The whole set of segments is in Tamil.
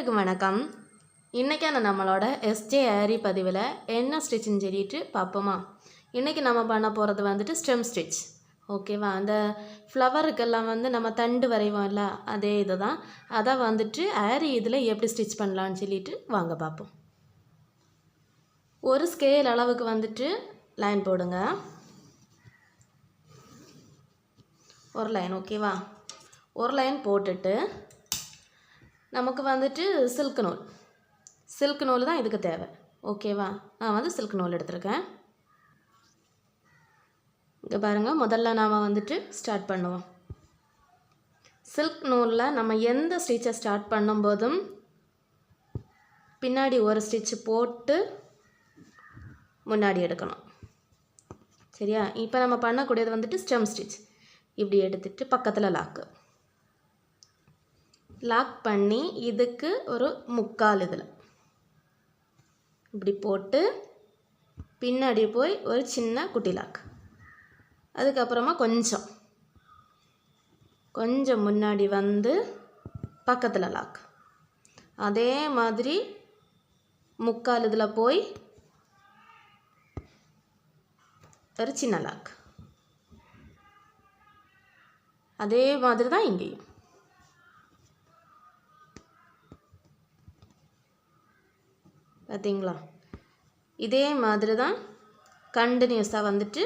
அனைவருக்கும் வணக்கம். இன்றைக்கான நம்மளோட எஸ்ஜே ஏரி பதிவில் என்ன ஸ்டிச்சின்னு சொல்லிட்டு பார்ப்போமா. இன்றைக்கி நம்ம பண்ண போகிறது வந்துட்டு ஸ்டெம் ஸ்டிச் ஓகேவா அந்த ஃப்ளவருக்கெல்லாம் வந்து நம்ம தண்டு வரைவோம்ல அதே இது தான் அதை வந்துட்டு ஏரி இதில் எப்படி ஸ்டிச் பண்ணலான்னு சொல்லிட்டு வாங்க பார்ப்போம். ஒரு ஸ்கேல் அளவுக்கு வந்துட்டு லைன் போடுங்க. ஒரு லைன் ஓகேவா ஒரு லைன் போட்டுட்டு நமக்கு வந்துட்டு சில்க் நூல். சில்க் நூல் தான் இதுக்கு தேவை. ஓகேவா நான் வந்து சில்க் நூல் எடுத்திருக்கேன். இங்கே பாருங்கள் முதல்ல நாம் வந்துட்டு ஸ்டார்ட் பண்ணுவோம். சில்க் நூலில் நம்ம எந்த ஸ்டிச்சை ஸ்டார்ட் பண்ணும்போதும் பின்னாடி ஒரு ஸ்டிச் போட்டு முன்னாடி எடுக்கணும். சரியா? இப்போ நம்ம பண்ணக்கூடியது வந்துட்டு ஸ்டெம் ஸ்டிச் இப்படி எடுத்துகிட்டு பக்கத்தில் லாக்கு லாக் பண்ணி இதுக்கு ஒரு முக்கால் இதில். இப்படி போட்டு பின்னாடி போய் ஒரு சின்ன குட்டி லாக் அதுக்கப்புறமா கொஞ்சம். கொஞ்சம் முன்னாடி வந்து பக்கத்தில் லாக் அதே மாதிரி முக்கால் இதில் போய் ஒரு சின்ன லாக் அதே மாதிரி தான் இங்கேயும். பார்த்தீங்களா இதே மாதிரி தான் கண்டினியூஸாக வந்துட்டு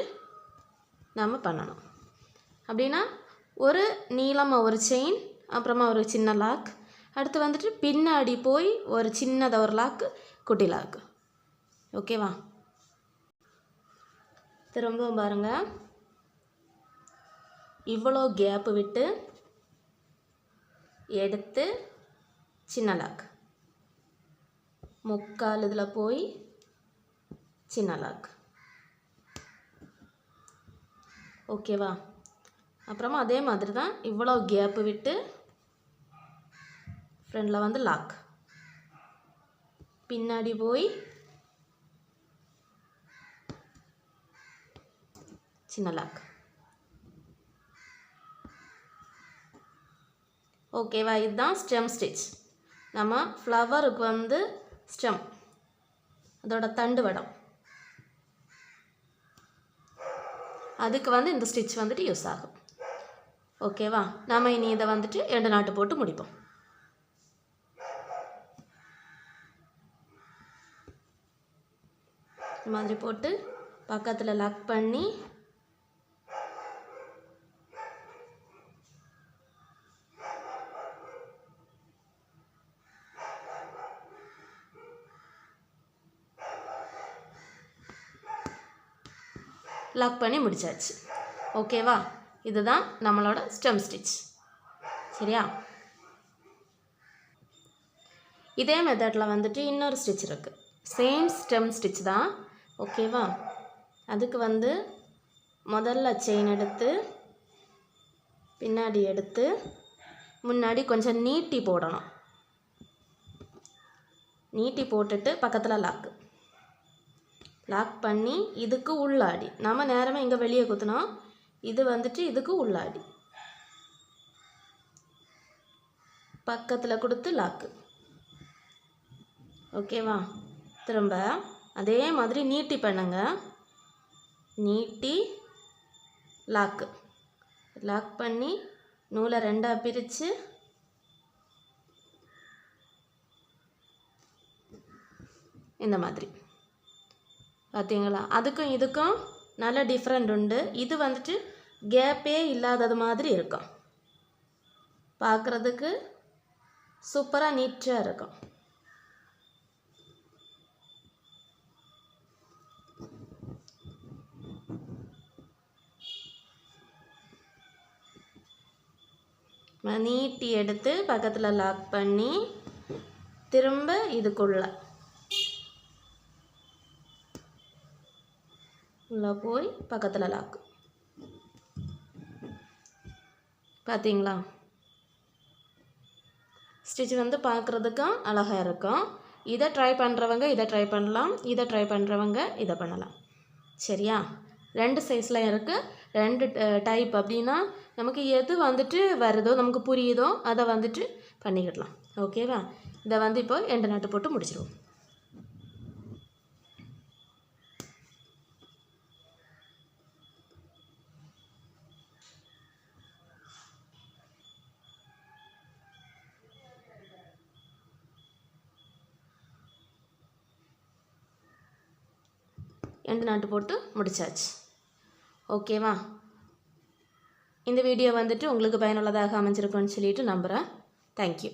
நம்ம பண்ணணும். அப்படின்னா ஒரு நீளமாக ஒரு செயின் அப்புறமா ஒரு சின்ன லாக் அடுத்து வந்துட்டு பின்னாடி போய் ஒரு சின்னதாக ஒரு லாக்கு குட்டி லாக்கு ஓகேவா திரும்பவும் பாருங்கள் இவ்வளோ கேப்பு விட்டு எடுத்து சின்ன லாக் முக்கால் இதில் போய் சின்ன லாக். ஓகேவா? அப்புறமா அதே மாதிரி தான் இவ்வளோ கேப்பு விட்டு ஃப்ரண்டில் வந்து லாக் பின்னாடி போய் சின்ன லாக் ஓகேவா? இதுதான் ஸ்டெம் ஸ்டிச் நம்ம ஃப்ளவருக்கு வந்து ஸ்டெம் அதோட தண்டு வடம். அதுக்கு வந்து இந்த ஸ்டிச் வந்துட்டு யூஸ் ஆகும். ஓகேவா நாம் இனி இதை வந்துட்டு ரெண்டு நாட்டு போட்டு முடிப்போம். இந்த மாதிரி போட்டு பக்கத்தில் லக் பண்ணி லாக் பண்ணி முடிச்சாச்சு. ஓகேவா இதுதான் நம்மளோட ஸ்டெம் ஸ்டிச் சரியா? இதே மெத்தடில் வந்துட்டு இன்னொரு ஸ்டிச் இருக்குது சேம் ஸ்டெம் ஸ்டிச் தான். ஓகேவா அதுக்கு வந்து முதல்ல செயின் எடுத்து பின்னாடி எடுத்து முன்னாடி கொஞ்சம் நீட்டி போடணும். நீட்டி போட்டுட்டு பக்கத்தில் லாக்கு லாக் பண்ணி இதுக்கு உள்ளாடி. நம்ம நேரமாக இங்கே வெளியே குத்தினோம் இது வந்துட்டு இதுக்கு உள்ளாடி. பக்கத்தில் கொடுத்து லாக்கு ஓகேவா திரும்ப அதே மாதிரி நீட்டி பண்ணுங்க. நீட்டி லாக்கு லாக் பண்ணி நூலை ரெண்டாக பிரித்து இந்த மாதிரி. பார்த்தீங்களா அதுக்கும் இதுக்கும் நல்ல டிஃப்ரெண்ட் உண்டு. இது வந்துட்டு கேப்பே இல்லாதது மாதிரி இருக்கும். பார்க்குறதுக்கு சூப்பராக நீட்டாக இருக்கும். நீட்டி எடுத்து பக்கத்தில் லாக் பண்ணி திரும்ப இதுக்குள்ளே. உள்ளே போய் பக்கத்தில் லாக்கு பார்த்தீங்களா ஸ்டிச் வந்து பார்க்குறதுக்கும் அழகாக இருக்கும். இதை ட்ரை பண்ணுறவங்க இதை ட்ரை பண்ணலாம். இதை ட்ரை பண்ணுறவங்க இதை பண்ணலாம். சரியா? ரெண்டு சைஸில் இருக்குது ரெண்டு டைப் அப்படின்னா நமக்கு எது வந்துட்டு வருதோ நமக்கு புரியுதோ அதை வந்துட்டு பண்ணிக்கிடலாம். ஓகேவா இதை வந்து இப்போ எண்டு நாட்டு போட்டு முடிச்சிடுவோம் எண்டு நாட்டு போட்டு முடிச்சாச்சு. ஓகேவா? இந்த வீடியோ வந்துட்டு உங்களுக்கு பயனுள்ளதாக அமைஞ்சிருக்கும்னு சொல்லிட்டு நம்புகிறேன் தேங்க்யூ